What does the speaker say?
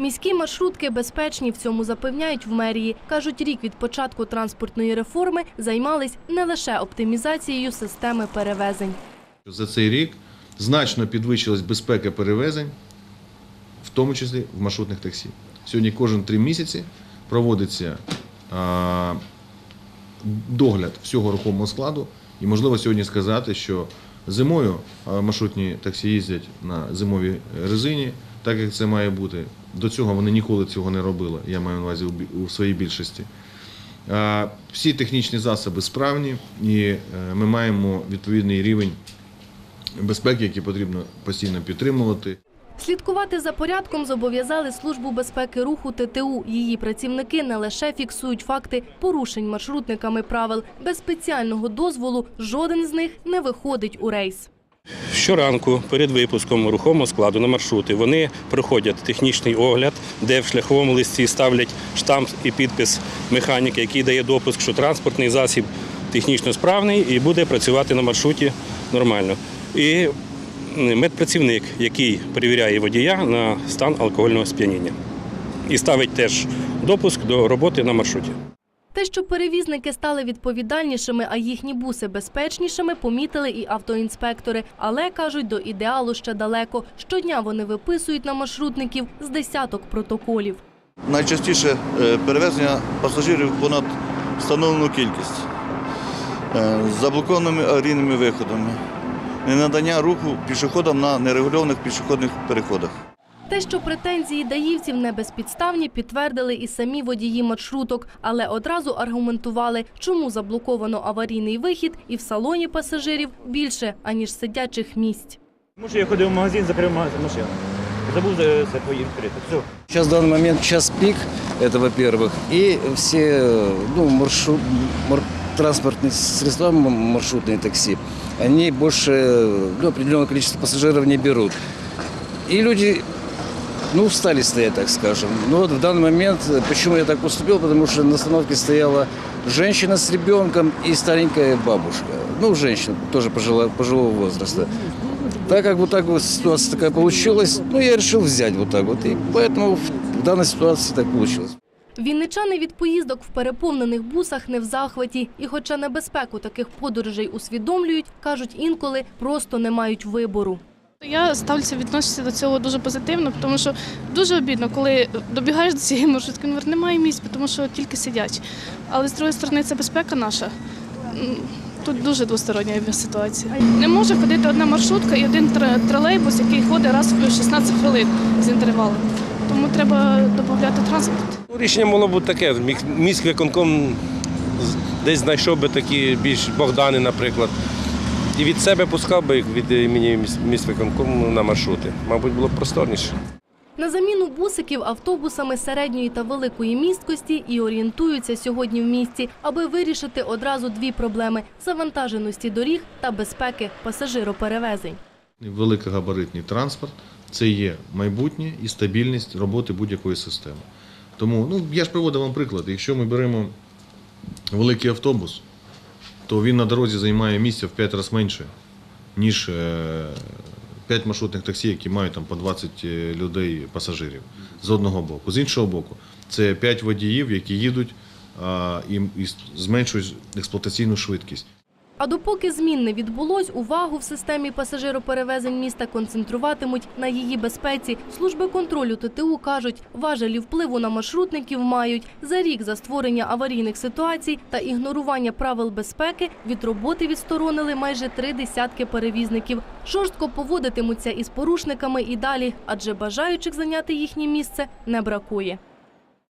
Міські маршрутки безпечні, в цьому запевняють в мерії. Кажуть, рік від початку транспортної реформи займались не лише оптимізацією системи перевезень. За цей рік значно підвищилась безпека перевезень, в тому числі в маршрутних таксі. Сьогодні кожен три місяці проводиться догляд всього рухомого складу. І можливо сьогодні сказати, що зимою маршрутні таксі їздять на зимовій резині, так як це має бути. До цього вони ніколи цього не робили, я маю на увазі у своїй більшості. Всі технічні засоби справні, і е, ми маємо відповідний рівень безпеки, який потрібно постійно підтримувати. Слідкувати за порядком зобов'язали Службу безпеки руху ТТУ. Її працівники не лише фіксують факти порушень маршрутниками правил. Без спеціального дозволу жоден з них не виходить у рейс. Щоранку перед випуском рухомого складу на маршрути вони проходять технічний огляд, де в шляховому листі ставлять штамп і підпис механіка, який дає допуск, що транспортний засіб технічно справний і буде працювати на маршруті нормально. І медпрацівник, який перевіряє водія на стан алкогольного сп'яніння. І ставить теж допуск до роботи на маршруті. Те, що перевізники стали відповідальнішими, а їхні буси безпечнішими, помітили і автоінспектори. Але кажуть, до ідеалу ще далеко. Щодня вони виписують на маршрутників з десяток протоколів. Найчастіше е, перевезення пасажирів понад встановлену кількість, е, з заблокованими аварійними виходами, ненадання руху пішоходам на нерегульованих пішохідних переходах. Те, що претензії даївців не безпідставні, підтвердили і самі водії маршруток, але одразу аргументували, чому заблоковано аварійний вихід і в салоні пасажирів більше, аніж сидячих місць. Тому що я ходив в магазин, закрив магазин машину. Забув за це поїхати. Все. Сейчас в данный момент час пик, это во-первых, и все ну, маршрут, мар- транспортные средства, м- маршрутные такси, они больше ну, определенное количество пассажиров не берут. И люди, ну, устали стоять, так скажем. Но вот в данный момент, э, почему я так поступил, потому что на остановке стояла женщина с ребенком и старенькая бабушка. Ну, женщина, тоже пожилого, пожилого возраста. Так как вот так вот ситуация такая получилась, ну, я решил взять вот так вот. И поэтому в в данной ситуации так получилось. Вінничани від поїздок в переповнених бусах не в захваті. І хоча небезпеку таких подорожей усвідомлюють, кажуть, інколи просто не мають вибору. Я ставлюся відношуся до цього дуже позитивно, тому що дуже обідно, коли добігаєш до цієї маршрутки, ну, немає місць, тому що тільки сидять. Але з другої сторони, це безпека наша. Тут дуже двостороння ситуація. Не може ходити одна маршрутка і один тролейбус, який ходить раз в 16 хвилин з інтервалом. Тому треба додати транспорт. Ну, Рішення могло бути таке. Міськвиконком з- десь знайшов би такі більш Богдани, наприклад. І від себе пускав би їх від імені міс- міськвиконкому на маршрути. Мабуть, було б просторніше. На заміну бусиків автобусами середньої та великої місткості і орієнтуються сьогодні в місті, аби вирішити одразу дві проблеми – завантаженості доріг та безпеки пасажироперевезень. Великогабаритний транспорт це є майбутнє і стабільність роботи будь-якої системи. Тому ну, я ж приводив вам приклад. Якщо ми беремо великий автобус, то він на дорозі займає місця в 5 разів менше, ніж 5 маршрутних таксі, які мають там по 20 людей пасажирів з одного боку. З іншого боку, це 5 водіїв, які їдуть і зменшують експлуатаційну швидкість. А допоки змін не відбулось, увагу в системі пасажироперевезень міста концентруватимуть на її безпеці. Служби контролю ТТУ кажуть, важелі впливу на маршрутників мають. За рік за створення аварійних ситуацій та ігнорування правил безпеки від роботи відсторонили майже три десятки перевізників. Жорстко поводитимуться із порушниками і далі, адже бажаючих зайняти їхнє місце не бракує.